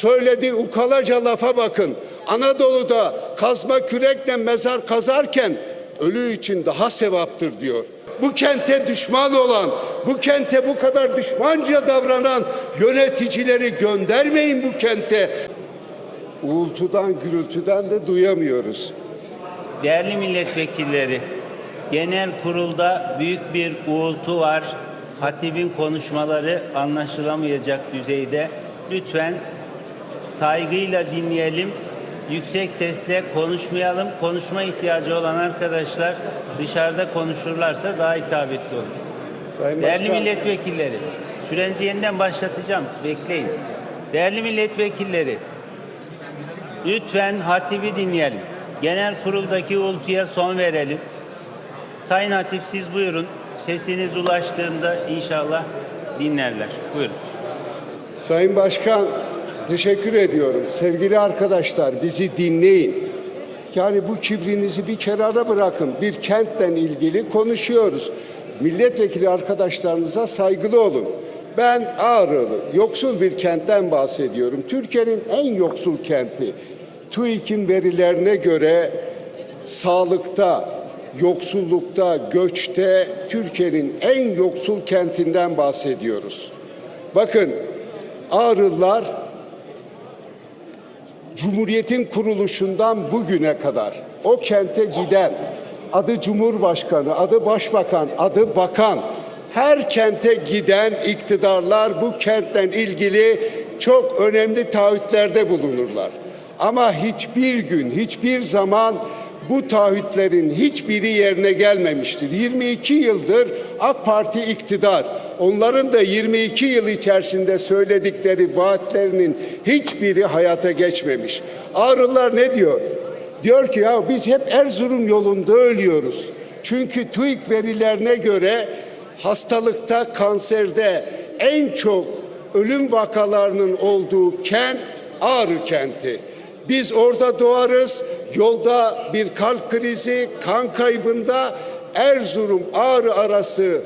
söylediği ukalaca lafa bakın. Anadolu'da kazma kürekle mezar kazarken ölü için daha sevaptır diyor. Bu kente düşman olan, bu kente bu kadar düşmanca davranan yöneticileri göndermeyin bu kente. Uğultudan, gürültüden de duyamıyoruz. Değerli milletvekilleri, genel kurulda büyük bir uğultu var. Hatibin konuşmaları anlaşılamayacak düzeyde. Lütfen saygıyla dinleyelim. Yüksek sesle konuşmayalım. Konuşma ihtiyacı olan arkadaşlar dışarıda konuşurlarsa daha isabetli olur. Sayın Değerli Başkan, milletvekilleri, sürenizi yeniden başlatacağım. Bekleyin. Değerli milletvekilleri, lütfen hatibi dinleyelim. Genel kuruldaki uğultuya son verelim. Sayın Hatip siz buyurun. Sesiniz ulaştığında inşallah dinlerler. Buyurun. Sayın Başkan teşekkür ediyorum. Sevgili arkadaşlar bizi dinleyin. Yani bu kibrinizi bir kenara bırakın. Bir kentten ilgili konuşuyoruz. Milletvekili arkadaşlarınıza saygılı olun. Ben Ağrılı, yoksul bir kentten bahsediyorum. Türkiye'nin en yoksul kenti. TÜİK'in verilerine göre sağlıkta, yoksullukta, göçte Türkiye'nin en yoksul kentinden bahsediyoruz. Bakın Ağrılılar Cumhuriyet'in kuruluşundan bugüne kadar o kente giden adı Cumhurbaşkanı, adı Başbakan, adı Bakan her kente giden iktidarlar bu kentten ilgili çok önemli taahhütlerde bulunurlar. Ama hiçbir gün, hiçbir zaman bu taahhütlerin hiçbiri yerine gelmemiştir. 22 yıldır AK Parti iktidar. Onların da 22 yıl içerisinde söyledikleri vaatlerinin hiçbiri hayata geçmemiş. Ağrılar ne diyor? Diyor ki ya biz hep Erzurum yolunda ölüyoruz. Çünkü TÜİK verilerine göre hastalıkta, kanserde en çok ölüm vakalarının olduğu kent Ağrı kenti. Biz orada doğarız, yolda bir kalp krizi, kan kaybında Erzurum Ağrı arası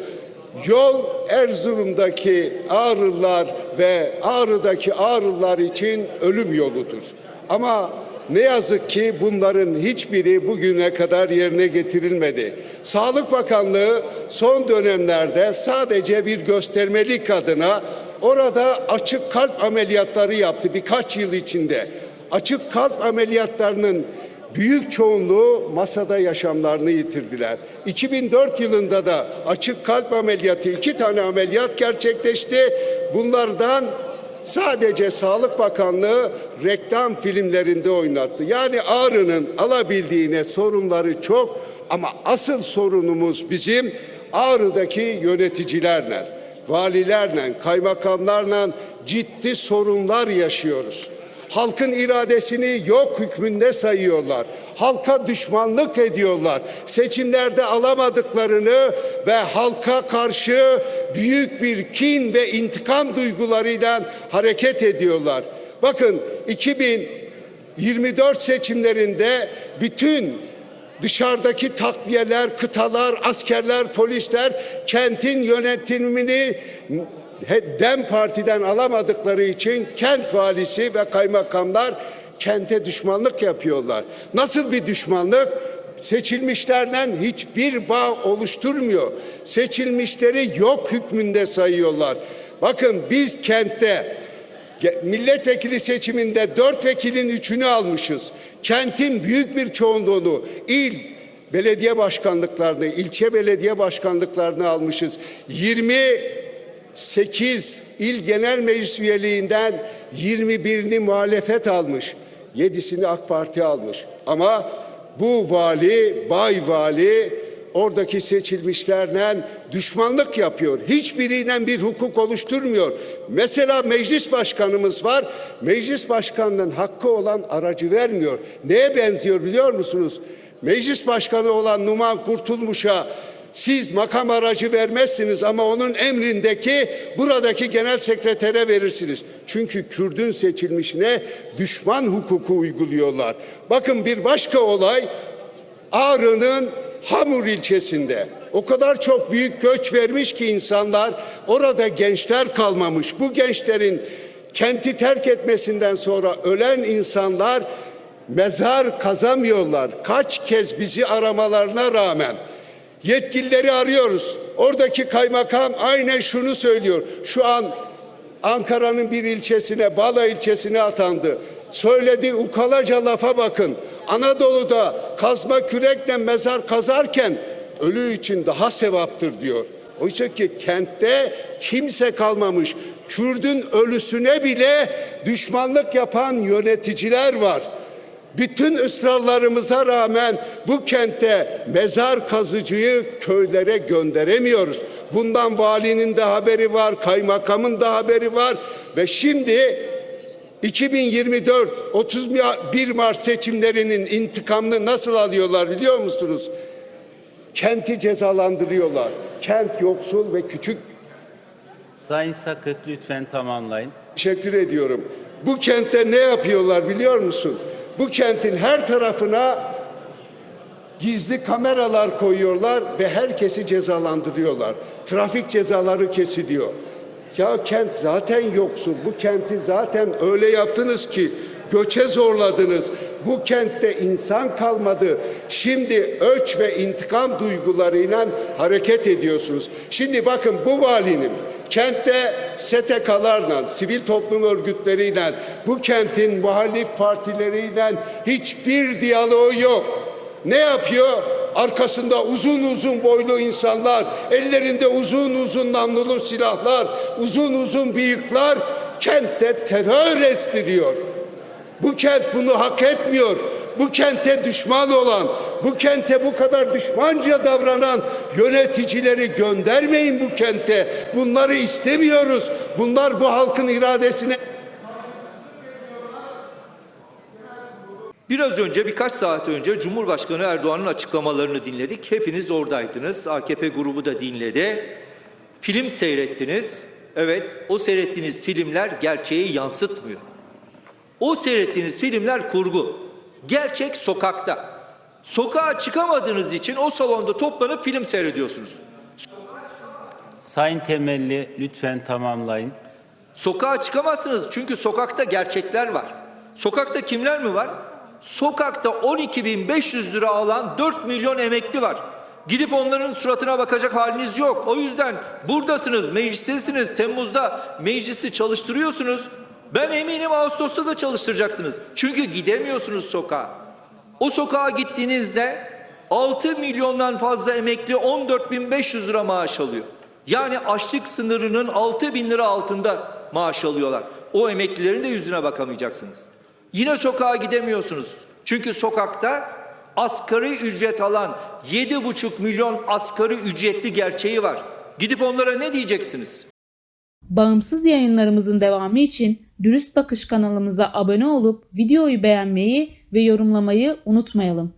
yol Erzurum'daki Ağrılar ve Ağrı'daki Ağrılar için ölüm yoludur. Ama ne yazık ki bunların hiçbiri bugüne kadar yerine getirilmedi. Sağlık Bakanlığı son dönemlerde sadece bir göstermelik adına orada açık kalp ameliyatları yaptı birkaç yıl içinde. Açık kalp ameliyatlarının büyük çoğunluğu masada yaşamlarını yitirdiler. 2004 yılında da açık kalp ameliyatı iki tane ameliyat gerçekleşti. Bunlardan sadece Sağlık Bakanlığı reklam filmlerinde oynattı. Yani Ağrı'nın alabildiğine sorunları çok ama asıl sorunumuz bizim Ağrı'daki yöneticilerle, valilerle, kaymakamlarla ciddi sorunlar yaşıyoruz. Halkın iradesini yok hükmünde sayıyorlar. Halka düşmanlık ediyorlar. Seçimlerde alamadıklarını ve halka karşı büyük bir kin ve intikam duygularıyla hareket ediyorlar. Bakın 2024 seçimlerinde bütün dışarıdaki takviyeler, kıtalar, askerler, polisler kentin yönetimini DEM Parti'den alamadıkları için kent valisi ve kaymakamlar kente düşmanlık yapıyorlar. Nasıl bir düşmanlık? Seçilmişlerden hiçbir bağ oluşturmuyor. Seçilmişleri yok hükmünde sayıyorlar. Bakın biz kentte milletvekili seçiminde dört vekilin üçünü almışız. Kentin büyük bir çoğunluğunu il belediye başkanlıklarını, ilçe belediye başkanlıklarını almışız. 20 8 il genel meclis üyeliğinden 21'ini muhalefet almış. 7'sini AK Parti almış. Ama bu vali, bay vali oradaki seçilmişlerle düşmanlık yapıyor. Hiçbiriyle bir hukuk oluşturmuyor. Mesela meclis başkanımız var. Meclis başkanının hakkı olan aracı vermiyor. Neye benziyor biliyor musunuz? Meclis başkanı olan Numan Kurtulmuş'a siz makam aracı vermezsiniz ama onun emrindeki buradaki genel sekretere verirsiniz. Çünkü Kürdün seçilmişine düşman hukuku uyguluyorlar. Bakın bir başka olay Ağrı'nın Hamur ilçesinde. O kadar çok büyük göç vermiş ki insanlar orada gençler kalmamış. Bu gençlerin Kenti terk etmesinden sonra ölen insanlar mezar kazamıyorlar. Kaç kez bizi aramalarına rağmen yetkilileri arıyoruz. Oradaki kaymakam aynen şunu söylüyor. Şu an Ankara'nın bir ilçesine, Bala ilçesine atandı. Söylediği ukalaca lafa bakın. Anadolu'da kazma kürekle mezar kazarken ölü için daha sevaptır diyor. Oysa ki kentte kimse kalmamış. Kürdün ölüsüne bile düşmanlık yapan yöneticiler var. Bütün ısrarlarımıza rağmen bu kente mezar kazıcıyı köylere gönderemiyoruz. Bundan valinin de haberi var, kaymakamın da haberi var ve şimdi 2024 31 Mart seçimlerinin intikamını nasıl alıyorlar biliyor musunuz? Kenti cezalandırıyorlar. Kent yoksul ve küçük Sayın Sakık lütfen tamamlayın. Teşekkür ediyorum. Bu kentte ne yapıyorlar biliyor musun? Bu kentin her tarafına gizli kameralar koyuyorlar ve herkesi cezalandırıyorlar. Trafik cezaları kesiliyor. Ya kent zaten yoksul. Bu kenti zaten öyle yaptınız ki göçe zorladınız. Bu kentte insan kalmadı. Şimdi öç ve intikam duygularıyla hareket ediyorsunuz. Şimdi bakın bu valinin kentte STK'larla, sivil toplum örgütleriyle, bu kentin muhalif partileriyle hiçbir diyaloğu yok. Ne yapıyor? Arkasında uzun uzun boylu insanlar, ellerinde uzun uzun namlulu silahlar, uzun uzun bıyıklar kentte terör estiriyor. Bu kent bunu hak etmiyor. Bu kente düşman olan, bu kente bu kadar düşmanca davranan yöneticileri göndermeyin bu kente. Bunları istemiyoruz. Bunlar bu halkın iradesine Biraz önce birkaç saat önce Cumhurbaşkanı Erdoğan'ın açıklamalarını dinledik. Hepiniz oradaydınız. AKP grubu da dinledi. Film seyrettiniz. Evet, o seyrettiğiniz filmler gerçeği yansıtmıyor. O seyrettiğiniz filmler kurgu. Gerçek sokakta. Sokağa çıkamadığınız için o salonda toplanıp film seyrediyorsunuz. Sayın Temelli lütfen tamamlayın. Sokağa çıkamazsınız çünkü sokakta gerçekler var. Sokakta kimler mi var? Sokakta 12.500 lira alan 4 milyon emekli var. Gidip onların suratına bakacak haliniz yok. O yüzden buradasınız, meclistesiniz. Temmuz'da meclisi çalıştırıyorsunuz. Ben eminim Ağustos'ta da çalıştıracaksınız. Çünkü gidemiyorsunuz sokağa. O sokağa gittiğinizde 6 milyondan fazla emekli 14.500 lira maaş alıyor. Yani açlık sınırının 6 bin lira altında maaş alıyorlar. O emeklilerin de yüzüne bakamayacaksınız. Yine sokağa gidemiyorsunuz. Çünkü sokakta asgari ücret alan 7,5 milyon asgari ücretli gerçeği var. Gidip onlara ne diyeceksiniz? Bağımsız yayınlarımızın devamı için Dürüst Bakış kanalımıza abone olup videoyu beğenmeyi ve yorumlamayı unutmayalım.